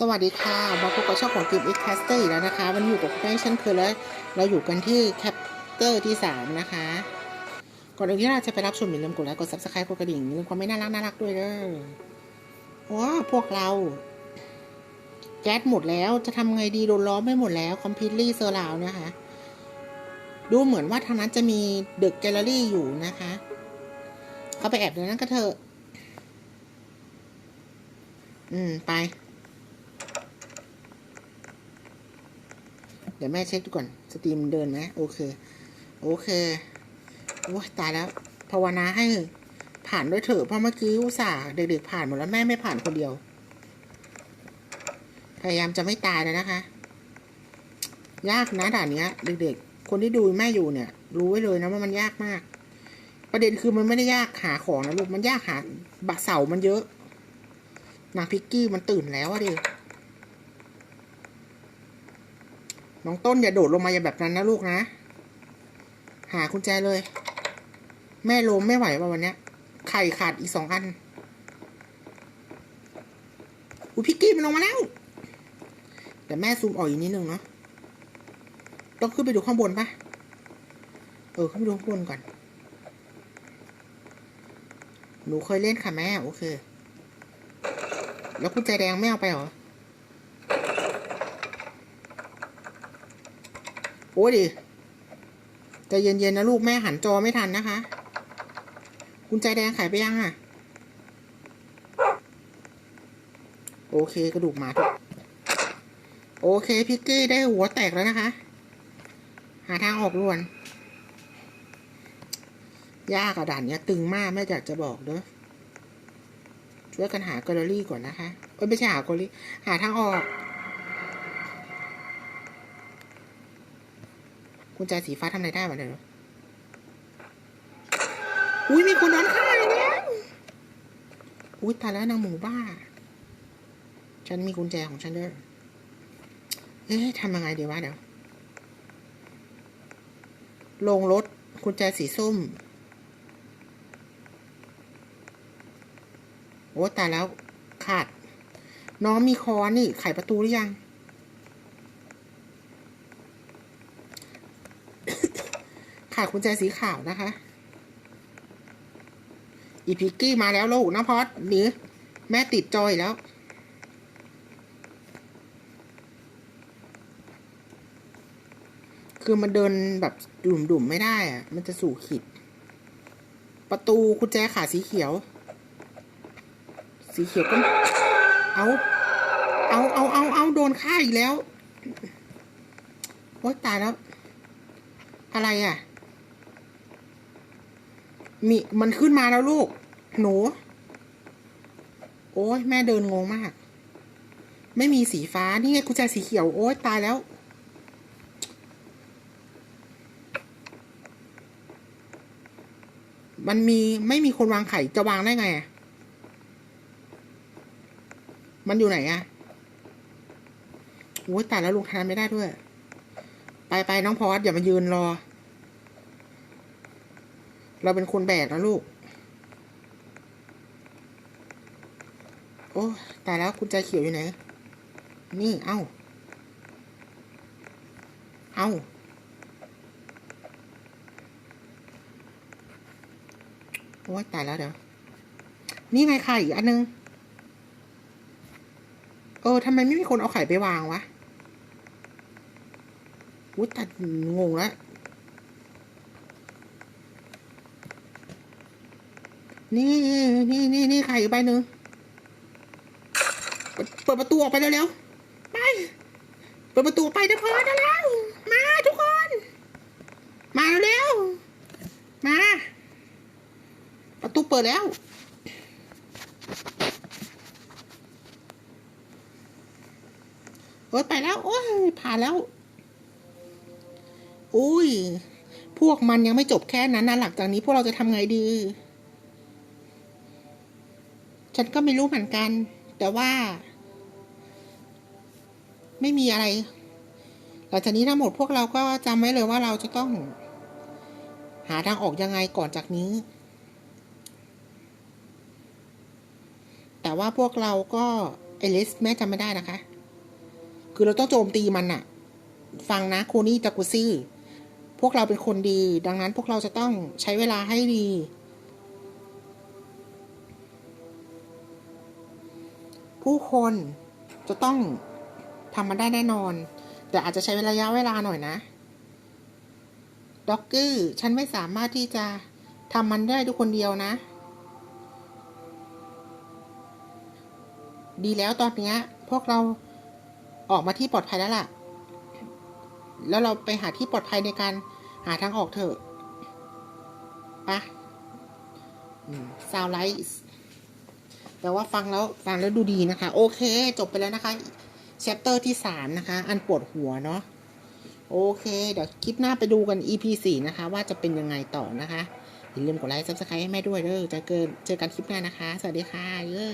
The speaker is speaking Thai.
สวัสดีค่ะมาพบกับช่องของทีม X Caster อีกแล้วนะคะวันอยู่กับคุณแม่เช่นเคยแล้ว เราอยู่กันที่แคปเตอร์ที่ 3 นะคะ ก่อนอื่นที่เราจะไปรับชมอย่าลืมกดไลค์กด Subscribe กดกระดิ่งอย่าลืมความไม่น่ารักน่ารักด้วยเด้อว้าพวกเรา แก๊สหมดแล้วจะทำไงดีโดนล้อมไม่หมดแล้ว completely s u r r o u n d นะคะ ดูเหมือนว่าทางนั้นจะมีเดอะแกลเลอรี่อยู่นะคะเขาไปแอบในนั้นก็เถอะอืมไป ดี๋ยวแม่เช็คดูก่อน สตรีมเดินไหมโอเค โอเค โอ้ตายแล้ว ภาวนาให้ผ่านด้วยเถอะ เพราะเมื่อกี้อุตส่าห์เด็กๆผ่านหมดแล้วแม่ไม่ผ่านคนเดียว พยายามจะไม่ตายเลยนะคะ ยากนะด่านเนี้ย เด็กๆ คนที่ดูแม่อยู่เนี่ย รู้ไว้เลยนะว่ามันยากมาก ประเด็นคือมันไม่ได้ยากหาของนะลูก มันยากหาบะเสามันเยอะ นางพิกกี้มันตื่นแล้วอะดิ น้องต้นอย่าโดดลงมาอย่าแบบนั้นนะลูกนะ หากุญแจเลย แม่ลมไม่ไหวป่ะวันเนี้ย ไข่ขาดอีกสองอันอุ้ยพิกกี้มันลงมาแล้วเดี๋ยวแม่ซูมออกอีกนิดนึงเนาะต้องขึ้นไปดูข้างบนปะเออขึ้นไปดูข้างบนก่อน หนูเคยเล่นค่ะแม่ โอเค แล้วกุญแจแดงไม่เอาไปเหรอ โอ้ดิใจเย็นๆนะลูกแม่หันจอไม่ทันนะคะ กุญแจแดงขายไปยังอะ โอเคกระดูกหมาถูกโอเคพิกกี้ได้หัวแตกแล้วนะคะ หาทางออกด่วนยากอะดานเนี้ยตึงมากแม่อยากจะบอกเด้อช่วยกันหาแกลเลอรี่ก่อนนะคะเอ้ยไม่ใช่หาแกลเลอรี่หาทางออก กุญแจสีฟ้าทำอะไรได้วะเดี๋ยอุ้ยมีคนนอนข้างแล้วอุ้ยตายแล้วนางหมูบ้า ฉันมีกุญแจของฉันด้วยเอ๊ะทำยังไงดีวะเดี๋ยว ลงรถกุญแจสีส้ม โอ้ตายแล้วขาด น้องมีคอนี่ ไขประตูหรือยัง ขาดกุญแจสีขาวนะคะ อีพิกกี้มาแล้วลูกนะพอดหนีแม่ติดจอยแล้ว คือมันเดินแบบดุ่มๆไม่ได้อะมันจะสู่ขิด ประตูกุญแจขาสีเขียว สีเขียวก็เอาเอาเอาเอาเอาโดนฆ่าอีกแล้ว โอ๊ยตายแล้ว อะไรอะ มีมันขึ้นมาแล้วลูก หนู โอ้ยแม่เดินงงมาก ไม่มีสีฟ้า นี่ไงกุญแจสีเขียว โอ้ยตายแล้ว มันมีไม่มีคนวางไข่จะวางได้ไงอะมันอยู่ไหนอะโอ้ยตายแล้วลงทานไม่ได้ด้วย ไปไปน้องพอสอย่ามายืนรอ เราเป็นคนแบกนะลูก โอ้ตายแล้วกุญแจเขียวอยู่ไหน นี่ เอ้า เอ้า โอ้ยตายแล้วเดี๋ยว นี่ไงไข่อีกอันนึง เออทำไมไม่มีคนเอาไข่ไปวางวะวุ้ยตัดงงแล้ว นี่นี่นี่นี่ไข่อีกใบหนึ่งเปิดเปิดประตูออกไปเร็วๆไป เปิดประตูไปนะพอได้แล้ว มาทุกคน มาเร็วๆมา ประตูเปิดแล้ว โอ้ยไปแล้ว โอ้ยผ่านแล้ว อุ้ย พวกมันยังไม่จบแค่นั้นนะหลังจากนี้พวกเราจะทำไงดี ฉันก็ไม่รู้เหมือนกัน แต่ว่า ไม่มีอะไรหลังจากนี้ทั้งหมดพวกเราก็จำไว้เลยว่าเราจะต้อง หาทางออกยังไงก่อนจากนี้ แต่ว่าพวกเราก็ไอลิสแม่จำไม่ได้นะคะ คือเราต้องโจมตีมันอะฟังนะโคนี่จากุซี่ พวกเราเป็นคนดี ดังนั้นพวกเราจะต้องใช้เวลาให้ดี ผู้คนจะต้องทำมันได้แน่นอน แต่อาจจะใช้ระยะเวลาหน่อยนะด็อกเกอร์ฉันไม่สามารถที่จะทำมันได้ทุกคนเดียวนะ ดีแล้วตอนนี้พวกเราออกมาที่ปลอดภัยแล้วล่ะ แล้วเราไปหาที่ปลอดภัยในการหาทางออกเถอะปะซาวไลท์ แต่ว่าฟังแล้วฟังแล้วดูดีนะคะ โอเค จบไปแล้วนะคะแชปเตอร์ที่สามนะคะ อันปวดหัวเนาะโอเค เดี๋ยวคลิปหน้าไปดูกัน EP สี่นะคะ ว่าจะเป็นยังไงต่อนะคะ อย่าลืมกดไลค์ซับสไครต์ให้แม่ด้วยเด้อเจอเกินเจอกันคลิปหน้านะคะ สวัสดีค่ะเย้